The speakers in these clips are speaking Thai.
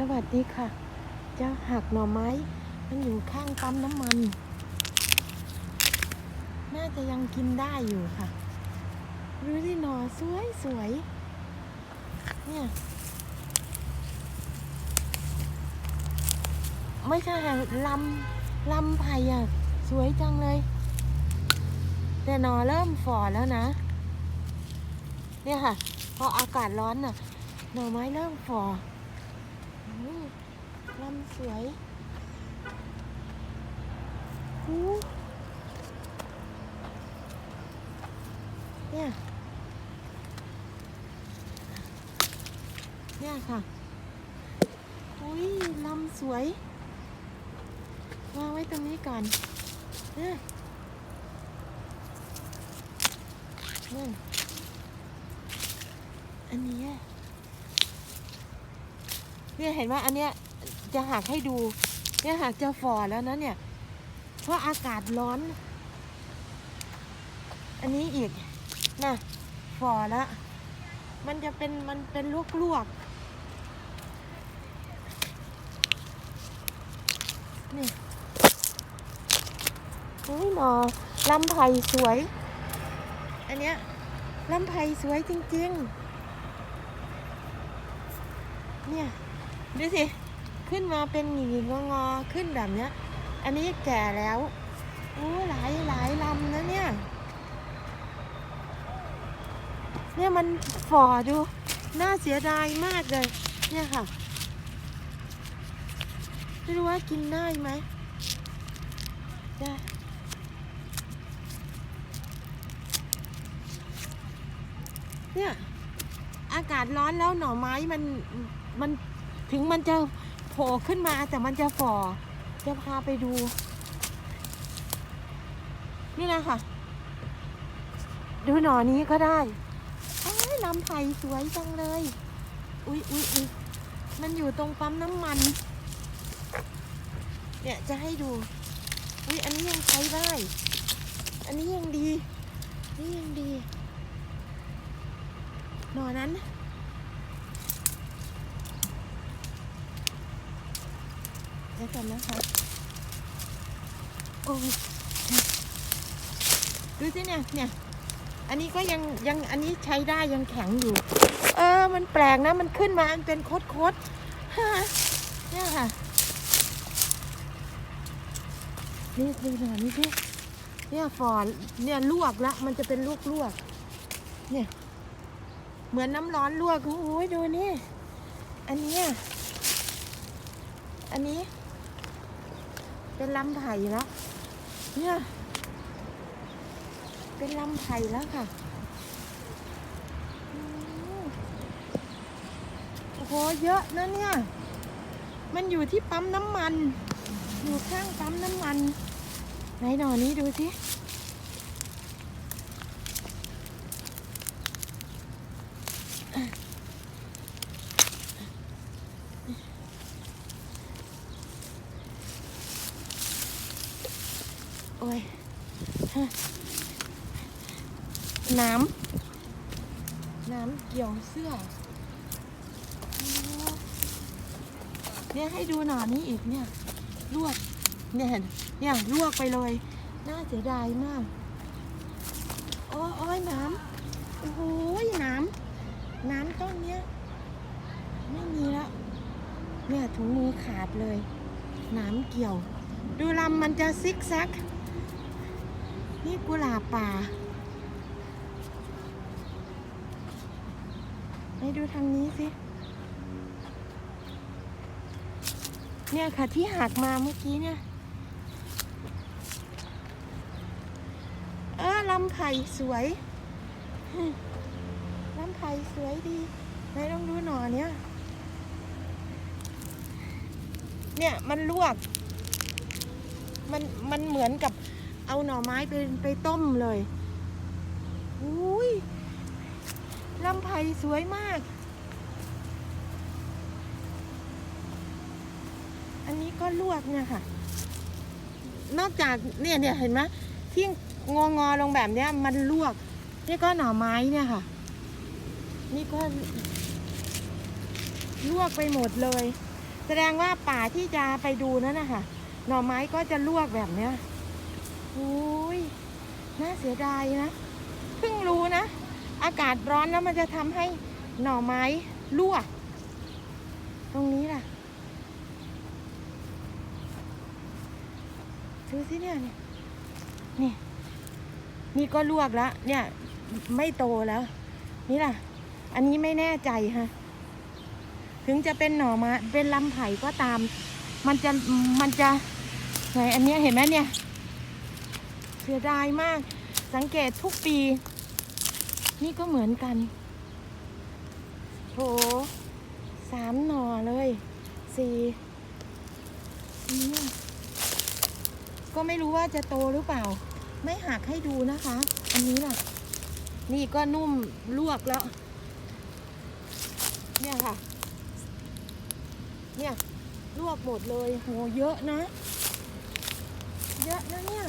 สวัสดีค่ะ จะหักหน่อไม้ มันอยู่ข้างปั๊มน้ำมัน น่าจะยังกินได้อยู่ค่ะดูที่หน่อสวยสวย เนี่ยไม่ใช่ค่ะลำลำไผ่อะสวยจังเลย แต่หนอเริ่มฝ่อแล้วนะ เนี่ยค่ะ พออากาศร้อนน่ะ หน่อไม้เริ่มฝ่อ ลำสวยเนี่ย เนี่ยค่ะ อุ้ยลำสวย วางไว้ตรงนี้ก่อน เนี่ยนั่นอันนี้เนี่ยเห็นว่าอันเนี้ย จะหักให้ดู เนี่ยหักจะฝ่อแล้วนะเนี่ย เพราะอากาศร้อน อันนี้อีกน่ะฝ่อแล้วมันจะเป็นมันเป็นลวกๆนี่โอ้ยหนอลำไผ่สวย อันเนี้ยลำไผ่สวยจริง ๆ เนี่ย ดูสิ ขึ้นมาเป็นหงีงงอขึ้นแบบเนี้ย อันนี้แก่แล้วโอ้หลายหลายลำนะเนี่ย เนี่ยมันฝ่อดู น่าเสียดายมากเลย เนี่ยค่ะ ไม่รู้ว่ากินได้ไหมได้เนี่ยอากาศร้อนแล้วหน่อไม้มันมันถึงมันจะ โผล่ขึ้นมาแต่มันจะฝ่อจะพาไปดู นี่นะค่ะ ดูหนอนี้ก็ได้อ้ายลำไผ่สวยจังเลย อุ๊ยอุ๊ยอุ๊ยมันอยู่ตรงปั๊มน้ำมัน เนี่ยจะให้ดู อุ๊ยอันนี้ยังใช้ได้ อันนี้ยังดี นี่ยังดี หนอนั้น เดี๋ยวกันนะคะโอ้ยดูสิเนี่ยเนี่ย อันนี้ก็ยังยังอันนี้ใช้ได้ยังแข็งอยู่ เออ มันแปลกนะมันขึ้นมามันเป็นโคดโคดๆฮะเนี่ยค่ะ นี่ดูหน่อยนี่สิเนี่ยฝอนเนี่ยลวกละ มันจะเป็นลวกลวกเนี่ย เหมือนน้ำร้อนลวกโอ้ยดูนี่ อันนี้อันนี้ เป็นลำไผ่แล้ว เนี่ย เป็นลำไผ่แล้วค่ะ โอ้โห เยอะนะเนี่ย มันอยู่ที่ปั๊มน้ำมัน อยู่ข้างปั๊มน้ำมัน ไหนหน่อนี้ดูสิ อ้ยน้ำน้ำเกี่ยวเสื้อ เนี่ยให้ดูหน่อนี้อีกเนี่ยลวกเนี่ยเห็นเนี่ยลวกไปเลย น่าเสียดายมากโอ้ยโอ้ยน้ำโอ้โหยน้ำน้ำต้นเนี้ยไม่มีแล้วเนี่ยถุงมือขาดเลย น้ำเกี่ยว ดูลำมันจะซิกแซก นี่กุหลาบป่าให้ดูทางนี้สิ เนี่ยค่ะที่หักมาเมื่อกี้เนี่ย เออลำไผ่สวยลำไผ่สวยดีไหนลองดูหน่อเนี้ยเนี่ยมันลวก มันมันเหมือนกับ เอาหน่อไม้ไปไปต้มเลยอุ้ยลำไผ่สวยมาก อันนี้ก็ลวกเนี่ยค่ะ นอกจากเนี่ยเนี่ยเห็นไหมที่งองอลงแบบเนี้ยมันลวก นี่ก็หน่อไม้เนี่ยค่ะ นี่ก็ลวกไปหมดเลย แสดงว่าป่าที่จะไปดูนั่นนะคะหน่อไม้ก็จะลวกแบบเนี้ย โอ้ยน่าเสียดายนะ เพิ่งรู้นะ อากาศร้อนแล้วมันจะทำให้หน่อไม้ลวตรงนี้ล่ะดูสิเนี่ยนี่ นี่ก็ลวกแล้ว เนี่ย ไม่โตแล้ว นี่ล่ะ อันนี้ไม่แน่ใจฮะถึงจะเป็นหน่อไมาเป็นลำไผ่ก็ตาม มันจะมันจะไหนอันนี้เห็นไหมเนี่ย เสียดายมาก สังเกตทุกปี นี่ก็เหมือนกันโถสามหน่อเลยสี่เนี่ยก็ไม่รู้ว่าจะโตหรือเปล่า ไม่หักให้ดูนะคะ อันนี้ล่ะ นี่ก็นุ่มลวกแล้ว เนี่ยค่ะ เนี่ยลวกหมดเลยโหเยอะนะ เยอะนะเนี่ย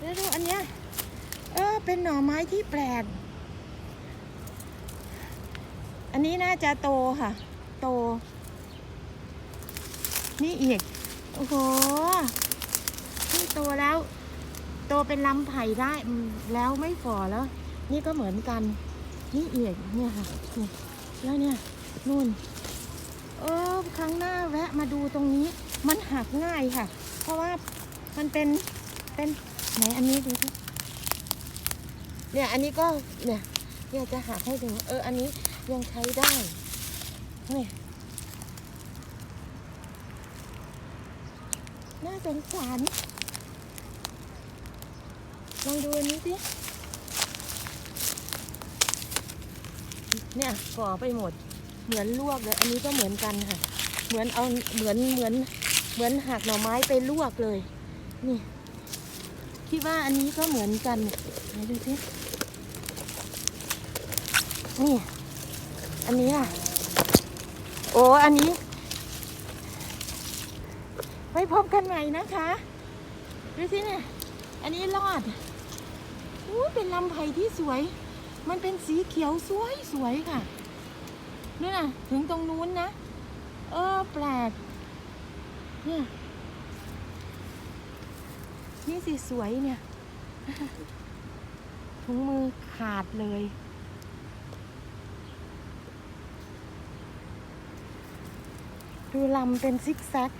แล้วดูอันเนี้ย เออ เป็นหน่อไม้ที่แปลก อันนี้น่าจะโตค่ะ โต นี่อีก โอ้โห นี่โตแล้ว โตเป็นลำไผ่ได้แล้วไม่ฝ่อแล้ว นี่ก็เหมือนกัน นี่อีกเนี่ยค่ะ แล้วเนี่ยนู่น เออ ครั้งหน้าแวะมาดูตรงนี้ มันหักง่ายค่ะ เพราะว่ามันเป็นเป็น ไหนอันนี้ดูสิเนี่ยอันนี้ก็เนี่ยเนี่ยจะหักให้ดูเอออันนี้ยังใช้ได้นี่น่าสงสารลองดูอันนี้สิเนี่ยก่อไปหมด เหมือนลวกเลย อันนี้ก็เหมือนกันค่ะ เหมือนเอาเหมือนเหมือนเหมือนหักหน่อไม้ไปลวกเลย นี่ คิดว่าอันนี้ก็เหมือนกันไหนดูสินี่ อันนี้อะ โอ้อันนี้ ไว้พบกันใหม่นะคะ ดูสิเนี่ย อันนี้รอดอู้เป็นลำไผ่ที่สวย มันเป็นสีเขียวสวยสวยค่ะนู่นน่ะ ถึงตรงนู้นนะ เออแปลกเนี่ย นี่สิสวยเนี่ย ถุงมือขาดเลย ดูลำเป็นซิกแซก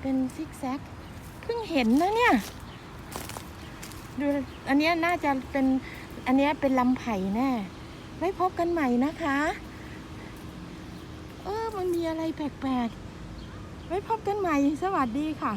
เป็นซิกแซก เพิ่งเห็นนะเนี่ย ดู อันนี้น่าจะเป็น อันนี้เป็นลำไผ่แน่ ไว้พบกันใหม่นะคะ เออ มันมีอะไรแปลกๆ ไว้พบกันใหม่ สวัสดีค่ะ